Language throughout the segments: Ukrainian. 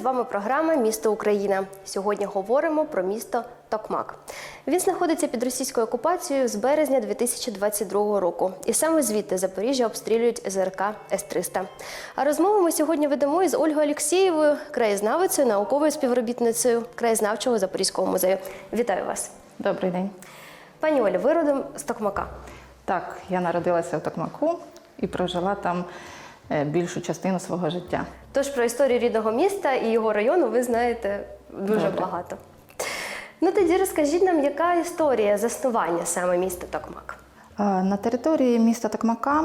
З вами програма Місто Україна. Сьогодні говоримо про місто Токмак. Він знаходиться під російською окупацією з березня 2022 року. І саме звідти Запоріжжя обстрілюють ЗРК С-300. А розмову ми сьогодні ведемо із Ольгою Олексієвою, краєзнавицею, науковою співробітницею краєзнавчого Запорізького музею. Вітаю вас, Добрий день. пані Оля. Ви родом з Токмака. Так, я народилася в Токмаку і прожила там більшу частину свого життя. Тож про історію рідного міста і його району ви знаєте дуже Добре. багато. Ну тоді розкажіть нам, яка історія заснування саме міста Токмак? На території міста Токмака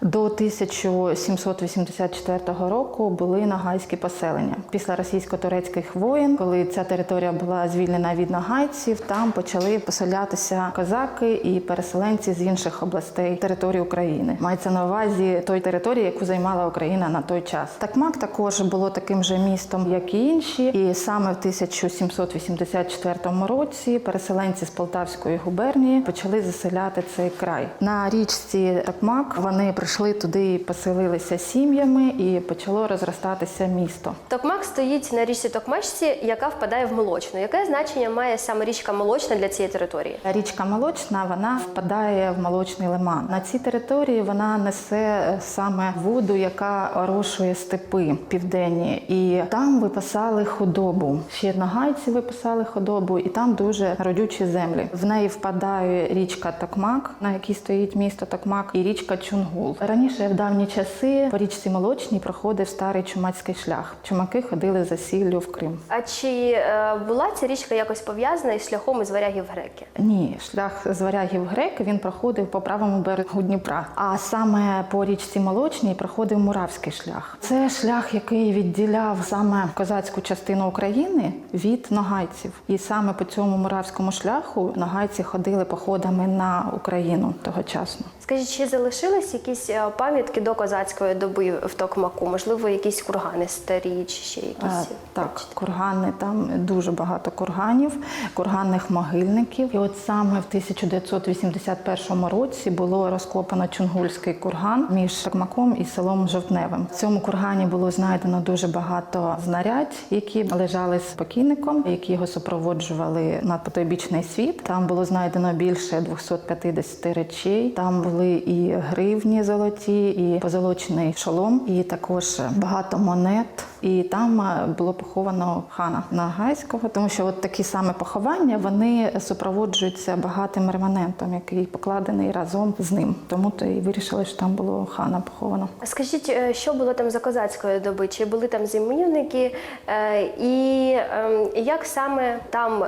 до 1784 року були нагайські поселення. Після російсько-турецьких воєн, коли ця територія була звільнена від нагайців, там почали поселятися козаки і переселенці з інших областей території України. Мається на увазі той території, яку займала Україна на той час. Токмак також було таким же містом, як і інші, і саме в 1784 році переселенці з Полтавської губернії почали заселяти цей край. На річці Токмак вони прийшли туди і поселилися сім'ями, і почало розростатися місто. Токмак стоїть на річці Токмачці, яка впадає в молочну. Яке значення має саме річка Молочна для цієї території? Річка Молочна вона впадає в молочний лиман. На цій території вона несе е, саме воду, яка орошує степи південні, і там випасали худобу. Ще нагайці випасали худобу, і там дуже родючі землі. В неї впадає річка Токмак, на якій стоїть місто Токмак, і річка Чунгул. Раніше в давні часи по річці Молочній проходив старий чумацький шлях. Чумаки ходили за сіллю в Крим. А чи е, була ця річка якось пов'язана із шляхом із варягів греки? Ні, шлях з варягів греки він проходив по правому берегу Дніпра. А саме по річці Молочній проходив Муравський шлях. Це шлях, який відділяв саме козацьку частину України від ногайців. І саме по цьому муравському шляху ногайці ходили походами на Україну тогочасно. Скажіть, чи залишились якісь е, пам'ятки до козацької доби в Токмаку? Можливо, якісь кургани старі чи ще Е, якісь? Так, кургани там дуже багато курганів, курганних могильників. І от саме в 1981 році було розкопано Чунгульський курган між Токмаком і селом Жовтневим. В цьому кургані було знайдено дуже багато знарядь, які лежали з покійником, які його супроводжували на потойбічний світ. Там було знайдено більше 250 речей. Там були і гривні золоті, і позолочений шолом, і також багато монет. І там е, було поховано хана Нагайського, тому що от такі саме поховання вони супроводжуються багатим реманентом, який покладений разом з ним. Тому то і вирішили, що там було хана поховано. Скажіть, е, що було там за козацької доби? Чи були там зимівники? Е, І ем, як саме там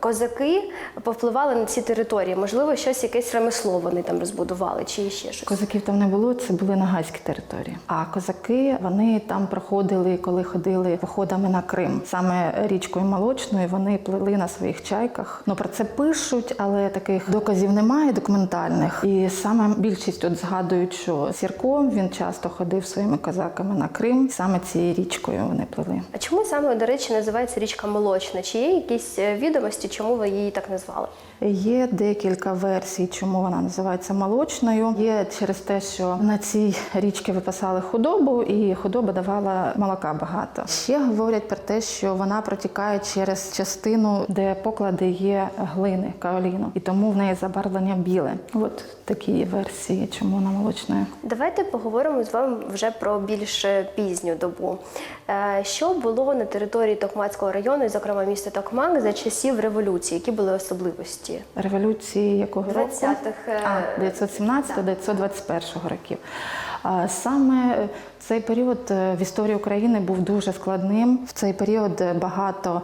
козаки повпливали на ці території? Можливо, щось якесь ремесло вони там розбудували, чи ще щось? Козаків там не було, це були нагайські території. А козаки вони там проходили, коли ходили походами на Крим. Саме річкою Молочною вони плили на своїх чайках. Ну про це пишуть, але таких доказів немає документальних. І саме більшість от згадують, що Сірко він часто ходив своїми козаками на Крим. Саме цією річкою вони плили. А чому саме, до речі, називається річка Молочна? Чи є якісь е, відомості, чому ви її так назвали? Є декілька версій, чому вона називається молочною. Є через те, що на цій річці випасали худобу, і худоба давала молока багато. Ще говорять про те, що вона протікає через частину, де поклади є глини каоліну, і тому в неї забарвлення біле. От такі версії, чому вона молочною. Давайте поговоримо з вами вже про більш пізню добу. Е, Що було на території Токмацького району, і, зокрема міста Токмак, за часів революції? Які були особливості? Революції якого року? 20-х, е, А, 917-921 років. Саме цей період е, в історії України був дуже складним. В цей період багато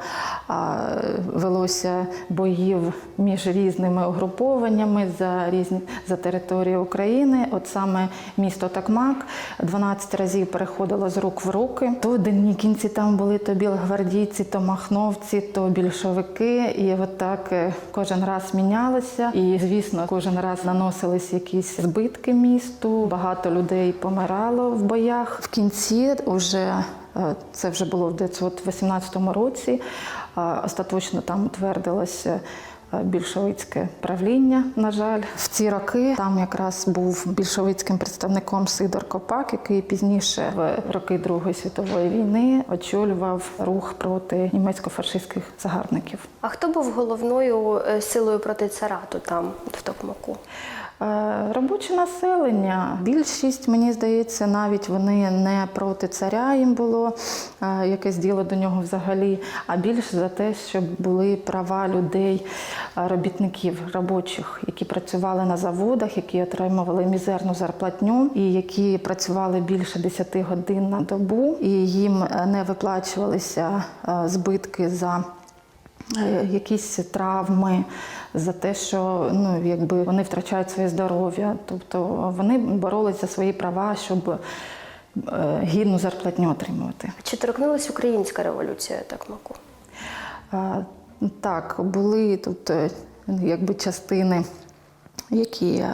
велося боїв між різними угрупованнями за різні за територію України. От саме місто Такмак 12 разів переходило з рук в руки. То одні кінці там були то білогвардійці, то махновці, то більшовики. І от так е, кожен раз мінялося. І звісно, кожен раз наносились якісь збитки місту. Багато людей помирало в боях. В кінці вже е, це вже було в 1918 році. е, Остаточно там утвердилося е, більшовицьке правління. На жаль, в ці роки там якраз був більшовицьким представником Сидор Копак, який пізніше в роки Другої світової війни очолював рух проти німецько-фашистських загарбників. А хто був головною силою проти царату там, в Токмаку? Е, Робоче населення. Більшість, мені здається, навіть вони не проти царя їм було е, якесь діло до нього взагалі, а більше за те, щоб були права людей, е, робітників, робочих, які працювали на заводах, які отримували мізерну зарплатню і які працювали більше 10 годин на добу, і їм не виплачувалися збитки за якісь травми, за те, що ну, якби вони втрачають своє здоров'я. Тобто вони боролись за свої права, щоб е, гідну зарплатню отримувати. Чи торкнулась українська революція так маку? Так, були тут е, якби частини, які е,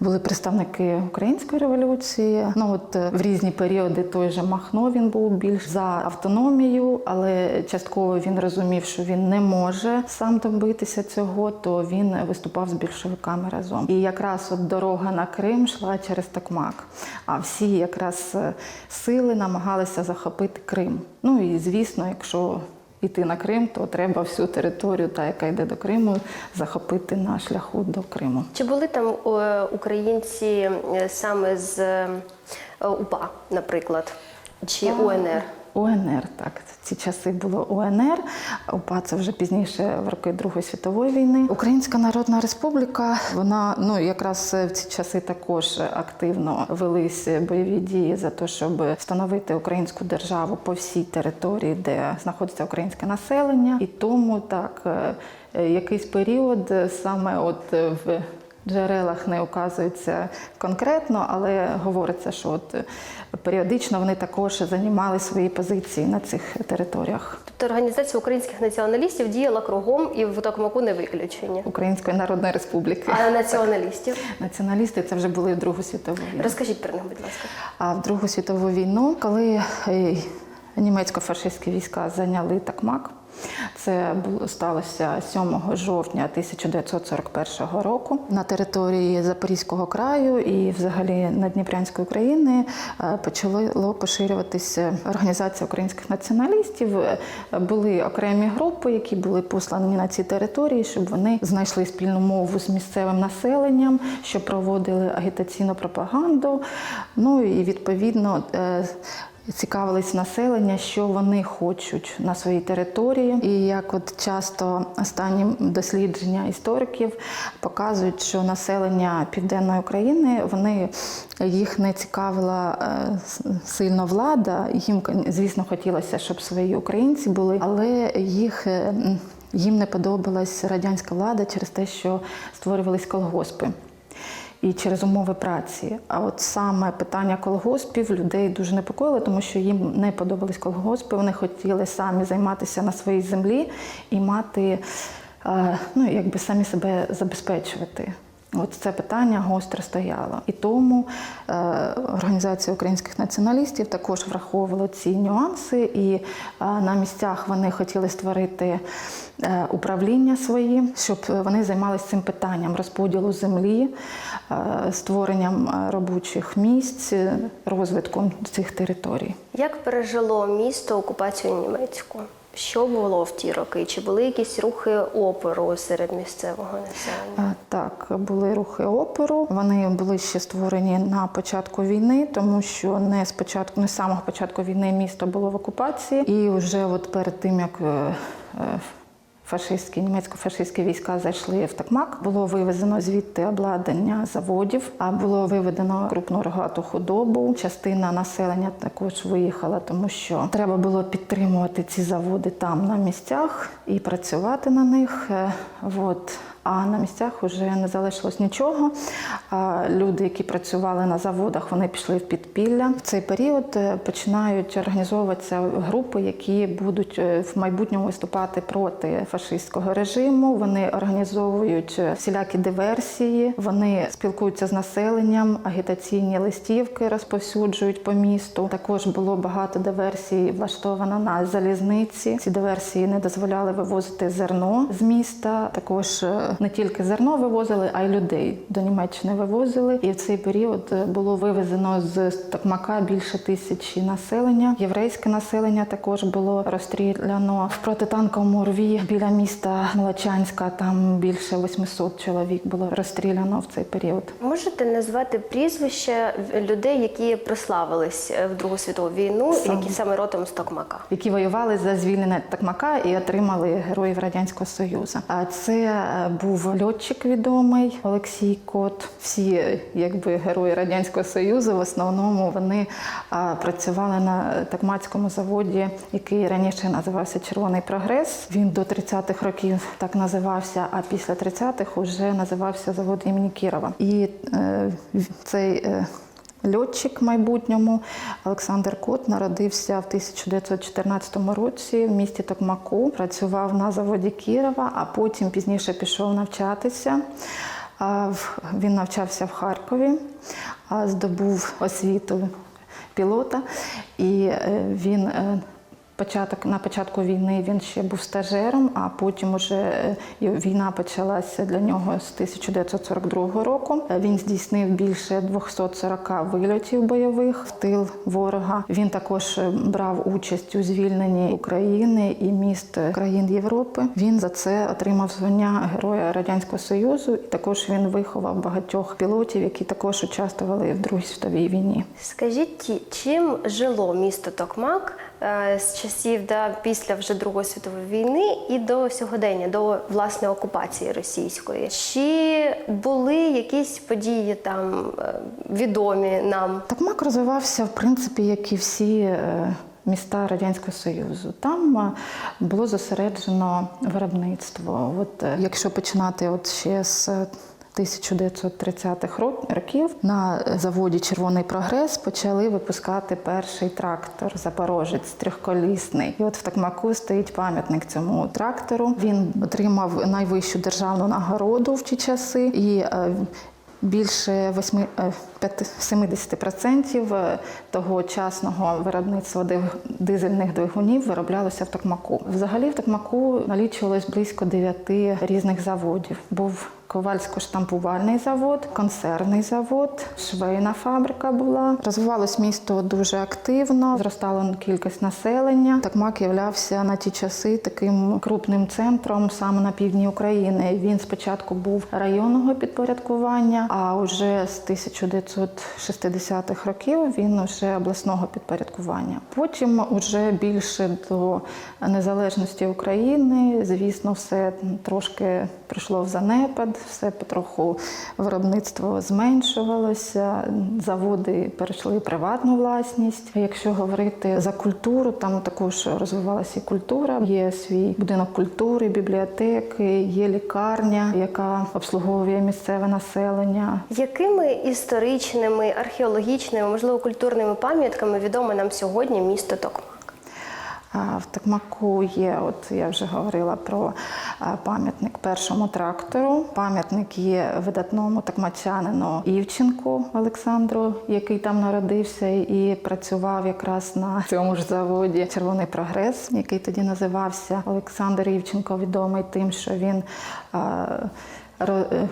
були представники української революції. Ну от е, в різні періоди той же Махно він був більш за автономію, але частково він розумів, що він не може сам добитися цього, то він виступав з більшовиками разом. І якраз от дорога на Крим йшла через Токмак. А всі якраз е, сили намагалися захопити Крим. Ну і звісно, якщо йти на Крим, то треба всю територію, та яка йде до Криму, захопити на шляху до Криму. Чи були там українці е, саме з е, УПА, наприклад, чи УНР? УНР, так. Ці часи було УНР, УПА це вже пізніше в роки Другої світової війни. Українська Народна Республіка, вона ну якраз в ці часи також активно велись бойові дії за те, щоб встановити українську державу по всій території, де знаходиться українське населення. І тому так е, якийсь період саме от в джерелах не указується конкретно, але говориться, що от періодично вони також займали свої позиції на цих територіях Тобто організація українських націоналістів діяла кругом і в Токмаку не виключення. Української Народної Республіки. А націоналістів? Націоналісти це вже були в Другу світову війну. Розкажіть про них, будь ласка. А в Другу світову війну, коли е, німецько-фашистські війська зайняли Такмак, це сталося 7 жовтня 1941 року на території Запорізького краю і взагалі Надніпрянської України е, почало поширюватися організація українських націоналістів. Е, Були окремі групи, які були послані на ці території, щоб вони знайшли спільну мову з місцевим населенням, що проводили агітаційну пропаганду. Ну і відповідно. Цікавились населення, що вони хочуть на своїй території, і як от часто останні дослідження істориків показують, що населення південної України вони їх не цікавила е, сильно влада. Їм, звісно, хотілося, щоб свої українці були, але їх е, їм не подобалась радянська влада через те, що створювались колгоспи і через умови праці. А от саме питання колгоспів людей дуже непокоїло, тому що їм не подобались колгоспи. Вони хотіли самі займатися на своїй землі і мати, е, ну якби самі себе забезпечувати. От це питання гостро стояло. І тому е, організація українських націоналістів також враховувала ці нюанси, і е, на місцях вони хотіли створити е, управління свої, щоб вони займалися цим питанням розподілу землі, е, створенням робочих місць, е, розвитком цих територій. Як пережило місто окупацію німецьку? Що було в ті роки? Чи були якісь рухи опору серед місцевого населення? Е, Так, були рухи опору. Вони були ще створені на початку війни, тому що не спочатку, не з самого початку війни місто було в окупації, і вже от перед тим як е, е, фашистські німецько-фашистські війська зайшли в Такмак, було вивезено звідти обладнання заводів, а було виведено крупну рогату худобу. Частина населення також виїхала, тому що треба було підтримувати ці заводи там на місцях і працювати на них. Е, От. А на місцях вже не залишилось нічого. Люди, які працювали на заводах, вони пішли в підпілля. В цей період е, починають організовуватися групи, які будуть е, в майбутньому виступати проти фашистського режиму. Вони організовують е, всілякі диверсії, вони спілкуються з населенням, агітаційні листівки розповсюджують по місту. Також було багато диверсій влаштовано на залізниці. Ці диверсії не дозволяли вивозити зерно з міста. Також не тільки зерно вивозили, а й людей до Німеччини вивозили. І в цей період е, було вивезено з Токмака більше тисячі населення. Єврейське населення також було розстріляно в протитанковому рві біля міста Молочанська. Там більше 800 чоловік було розстріляно в цей період. Можете назвати прізвища людей, які прославились е, в Другу світову війну, Сам. які саме родом з Токмака? які воювали за звільнення Токмака і отримали героїв Радянського Союзу. А це е, був льотчик відомий Олексій Кот. Всі якби герої Радянського Союзу в основному вони працювали на такмацькому заводі, який раніше називався Червоний прогрес. Він до 30-х років так називався, а після 30-х вже називався завод імені Кірова. І е, цей е, Льотчик в майбутньому Олександр Кот народився в 1914 році в місті Токмаку. Працював на заводі Кірова, а потім пізніше пішов навчатися. Він навчався в Харкові, здобув освіту пілота, і е, він е, Початок на початку війни він ще був стажером, а потім уже е, війна почалася для нього з 1942 року. Е, Він здійснив більше 240 вильотів бойових в тил ворога. Він також е, брав участь у звільненні України і міст країн Європи. Він за це отримав звання Героя Радянського Союзу. І також він виховав багатьох пілотів, які також участвували в Другій світовій війні. Скажіть, чим жило місто Токмак з часів да, після вже Другої світової війни і до сьогодення, до власне окупації російської? Чи були якісь події там е, відомі нам? Такмак розвивався, в принципі, як і всі е, міста Радянського Союзу. Там е, було зосереджено виробництво. От, е, якщо починати от ще з 1930-х ро- років на заводі Червоний прогрес почали випускати перший трактор Запорожець трьохколісний. І от в Такмаку стоїть пам'ятник цьому трактору. Він отримав найвищу державну нагороду в ті часи і е, Більше 8, е, п'яти- 70% е, тогочасного виробництва дизельних двигунів вироблялося в Токмаку. Взагалі в Токмаку налічувалось близько 9 різних заводів. Був ковальсько-штампувальний завод, консервний завод, швейна фабрика була. Розвивалось місто дуже активно, зростала кількість населення. Такмак являвся на ті часи таким крупним центром саме на півдні України. Він спочатку був районного підпорядкування, а вже з 1960-х років він вже обласного підпорядкування. Потім уже більше до незалежності України, звісно, все трошки прийшло в занепад, все потроху виробництво зменшувалося, заводи перейшли в приватну власність. Якщо говорити за культуру, там також розвивалася і культура. Є свій будинок культури, бібліотеки, є лікарня, яка обслуговує місцеве населення. Якими історичними, археологічними, можливо, культурними пам'ятками відоме нам сьогодні місто Токмак? В Токмаку є, от я вже говорила про пам'ятник першому трактору. Пам'ятник є видатному токмачанину Івченку Олександру, який там народився і працював якраз на цьому ж заводі Червоний прогрес, який тоді називався. Олександр Івченко відомий тим, що він. Е,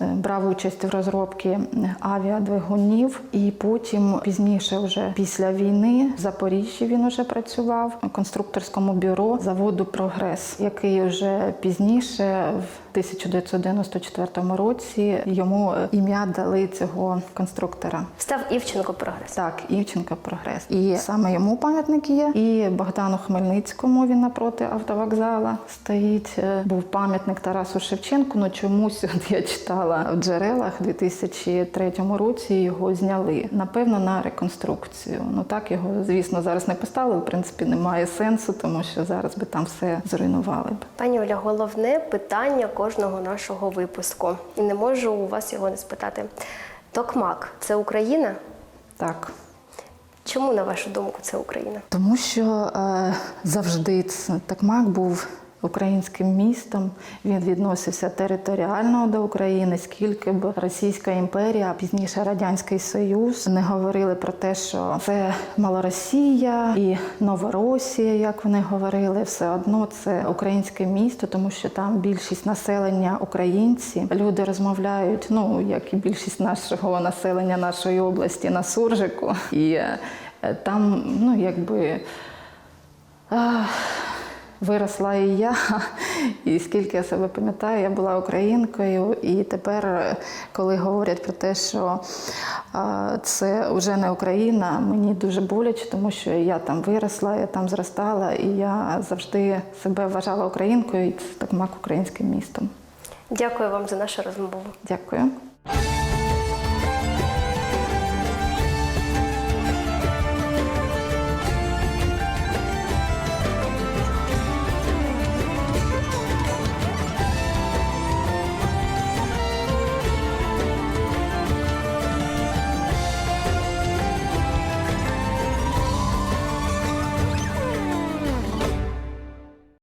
е, брав участь в розробці авіадвигунів, і потім пізніше, вже після війни, в Запоріжжі він уже працював у конструкторському бюро заводу Прогрес, який вже пізніше, в 1994 році, йому е, ім'я дали цього конструктора. Став Івченко прогрес. Так, Івченко прогрес. І саме йому пам'ятник є. І Богдану Хмельницькому він напроти автовокзала стоїть. Був пам'ятник Тарасу Шевченку. Ну чомусь от я читала в джерелах у 2003 році його зняли. Напевно, на реконструкцію. Ну так його, звісно, зараз не поставили. В принципі, немає сенсу, тому що зараз би там все зруйнували б. Пані Оля, головне питання кожного нашого випуску. І не можу у вас його не спитати. Токмак це Україна? Так. Чому, на вашу думку, це Україна? Тому що е, завжди ц- Токмак був українським містом. Він відносився територіально до України, скільки б Російська імперія, а пізніше Радянський Союз не говорили про те, що це Малоросія і Новоросія, як вони говорили, все одно це українське місто, тому що там більшість населення українці. Люди розмовляють, ну як і більшість нашого населення нашої області на суржику. І е, там, ну якби. Виросла і я, і скільки я себе пам'ятаю, я була українкою. І тепер, коли говорять про те, що це вже не Україна, мені дуже боляче, тому що я там виросла, я там зростала, і я завжди себе вважала українкою, і це так мак українським містом. Дякую вам за нашу розмову. Дякую.